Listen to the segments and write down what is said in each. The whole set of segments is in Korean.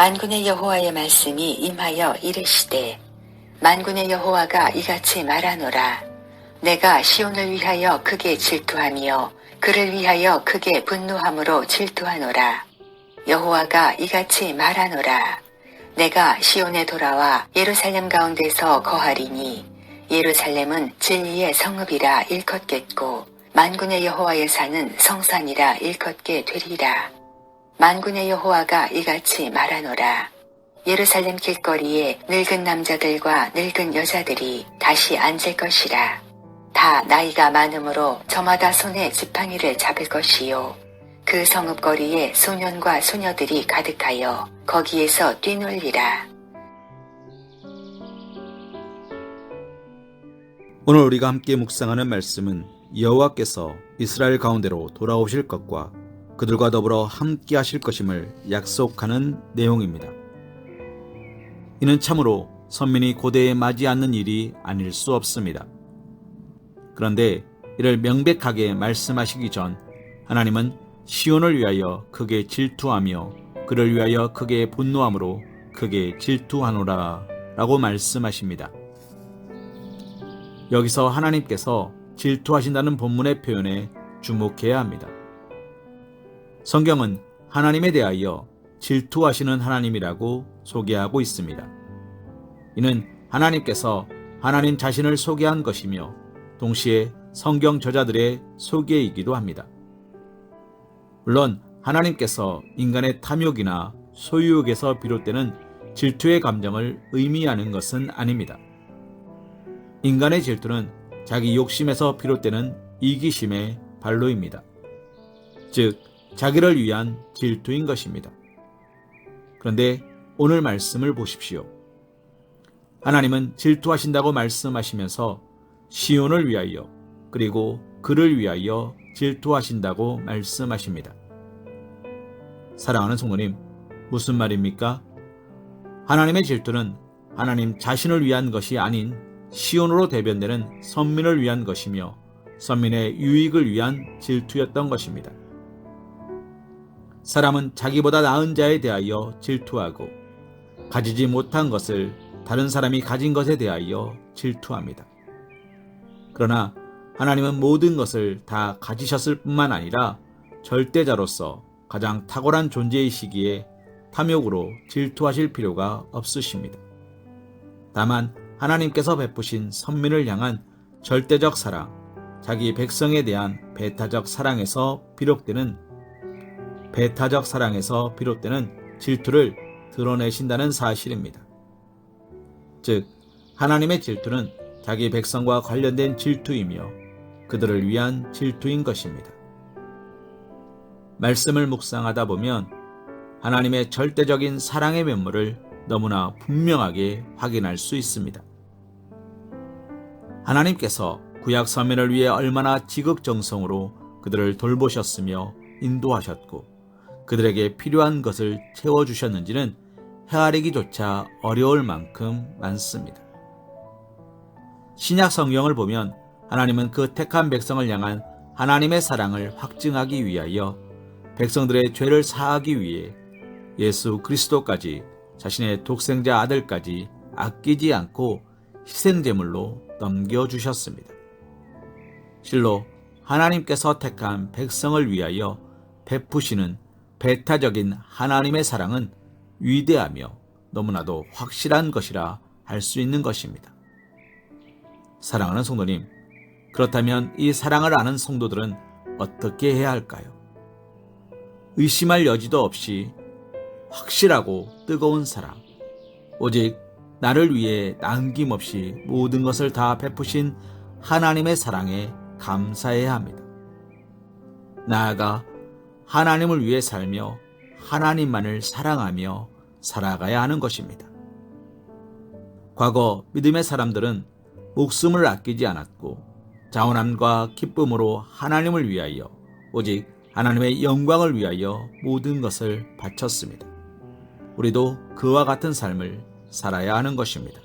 만군의 여호와의 말씀이 임하여 이르시되 만군의 여호와가 이같이 말하노라. 내가 시온을 위하여 크게 질투하며 그를 위하여 크게 분노함으로 질투하노라. 여호와가 이같이 말하노라. 내가 시온에 돌아와 예루살렘 가운데서 거하리니 예루살렘은 진리의 성읍이라 일컫겠고 만군의 여호와의 산은 성산이라 일컫게 되리라 만군의 여호와가 이같이 말하노라. 예루살렘 길거리에 늙은 남자들과 늙은 여자들이 다시 앉을 것이라. 다 나이가 많으므로 저마다 손에 지팡이를 잡을 것이요. 그 성읍거리에 소년과 소녀들이 가득하여 거기에서 뛰놀리라. 오늘 우리가 함께 묵상하는 말씀은 여호와께서 이스라엘 가운데로 돌아오실 것과 그들과 더불어 함께 하실 것임을 약속하는 내용입니다. 이는 참으로 선민이 고대에 맞이 않는 일이 아닐 수 없습니다. 그런데 이를 명백하게 말씀하시기 전 하나님은 시온을 위하여 크게 질투하며 그를 위하여 크게 분노함으로 크게 질투하노라 라고 말씀하십니다. 여기서 하나님께서 질투하신다는 본문의 표현에 주목해야 합니다. 성경은 하나님에 대하여 질투하시는 하나님이라고 소개하고 있습니다. 이는 하나님께서 하나님 자신을 소개한 것이며 동시에 성경 저자들의 소개이기도 합니다. 물론 하나님께서 인간의 탐욕이나 소유욕에서 비롯되는 질투의 감정을 의미하는 것은 아닙니다. 인간의 질투는 자기 욕심에서 비롯되는 이기심의 발로입니다. 즉, 자기를 위한 질투인 것입니다. 그런데 오늘 말씀을 보십시오. 하나님은 질투하신다고 말씀하시면서 시온을 위하여 그리고 그를 위하여 질투하신다고 말씀하십니다. 사랑하는 성도님, 무슨 말입니까? 하나님의 질투는 하나님 자신을 위한 것이 아닌 시온으로 대변되는 선민을 위한 것이며 선민의 유익을 위한 질투였던 것입니다. 사람은 자기보다 나은 자에 대하여 질투하고 가지지 못한 것을 다른 사람이 가진 것에 대하여 질투합니다. 그러나 하나님은 모든 것을 다 가지셨을 뿐만 아니라 절대자로서 가장 탁월한 존재이시기에 탐욕으로 질투하실 필요가 없으십니다. 다만 하나님께서 베푸신 선민을 향한 절대적 사랑, 자기 백성에 대한 배타적 사랑에서 비롯되는 배타적 사랑에서 비롯되는 질투를 드러내신다는 사실입니다. 즉, 하나님의 질투는 자기 백성과 관련된 질투이며 그들을 위한 질투인 것입니다. 말씀을 묵상하다 보면 하나님의 절대적인 사랑의 면모를 너무나 분명하게 확인할 수 있습니다. 하나님께서 구약 서민을 위해 얼마나 지극정성으로 그들을 돌보셨으며 인도하셨고 그들에게 필요한 것을 채워주셨는지는 헤아리기조차 어려울 만큼 많습니다. 신약 성경을 보면 하나님은 그 택한 백성을 향한 하나님의 사랑을 확증하기 위하여 백성들의 죄를 사하기 위해 예수 그리스도까지 자신의 독생자 아들까지 아끼지 않고 희생제물로 넘겨주셨습니다. 실로 하나님께서 택한 백성을 위하여 베푸시는 배타적인 하나님의 사랑은 위대하며 너무나도 확실한 것이라 할 수 있는 것입니다. 사랑하는 성도님, 그렇다면 이 사랑을 아는 성도들은 어떻게 해야 할까요? 의심할 여지도 없이 확실하고 뜨거운 사랑, 오직 나를 위해 남김없이 모든 것을 다 베푸신 하나님의 사랑에 감사해야 합니다. 나아가 하나님을 위해 살며 하나님만을 사랑하며 살아가야 하는 것입니다. 과거 믿음의 사람들은 목숨을 아끼지 않았고 자원함과 기쁨으로 하나님을 위하여 오직 하나님의 영광을 위하여 모든 것을 바쳤습니다. 우리도 그와 같은 삶을 살아야 하는 것입니다.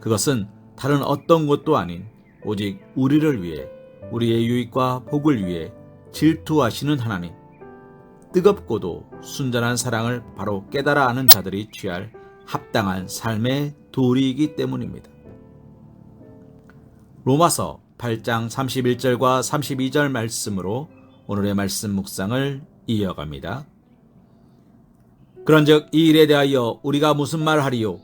그것은 다른 어떤 것도 아닌 오직 우리를 위해 우리의 유익과 복을 위해 질투하시는 하나님, 뜨겁고도 순전한 사랑을 바로 깨달아 아는 자들이 취할 합당한 삶의 도리이기 때문입니다. 로마서 8장 31절과 32절 말씀으로 오늘의 말씀 묵상을 이어갑니다. 그런즉 이 일에 대하여 우리가 무슨 말 하리요?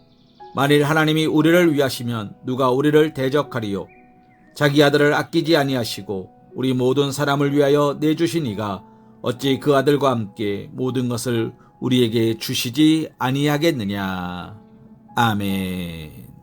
만일 하나님이 우리를 위하시면 누가 우리를 대적하리요? 자기 아들을 아끼지 아니하시고 우리 모든 사람을 위하여 내주신 이가 어찌 그 아들과 함께 모든 것을 우리에게 주시지 아니하겠느냐. 아멘.